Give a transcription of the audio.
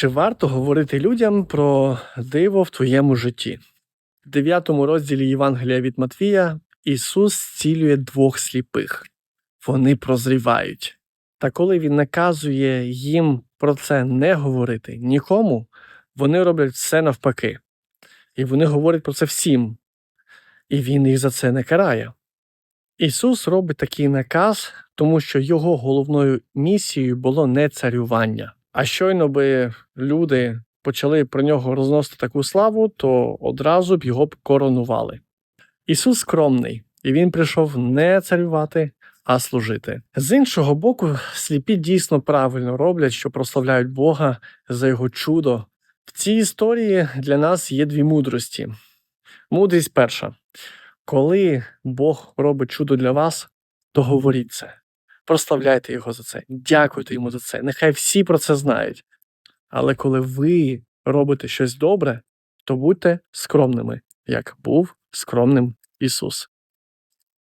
Чи варто говорити людям про диво в твоєму житті? В 9 розділі Євангелія від Матвія Ісус зцілює двох сліпих. Вони прозрівають. Та коли Він наказує їм про це не говорити нікому, вони роблять все навпаки. І вони говорять про це всім. І Він їх за це не карає. Ісус робить такий наказ, тому що його головною місією було не царювання. А щойно би люди почали про нього розносити таку славу, то одразу б його б коронували. Ісус скромний, і він прийшов не царювати, а служити. З іншого боку, сліпі дійсно правильно роблять, що прославляють Бога за його чудо. В цій історії для нас є дві мудрості. Мудрість перша. Коли Бог робить чудо для вас, то говоріть це. Прославляйте його за це, дякуйте йому за це. Нехай всі про це знають. Але коли ви робите щось добре, то будьте скромними, як був скромним Ісус.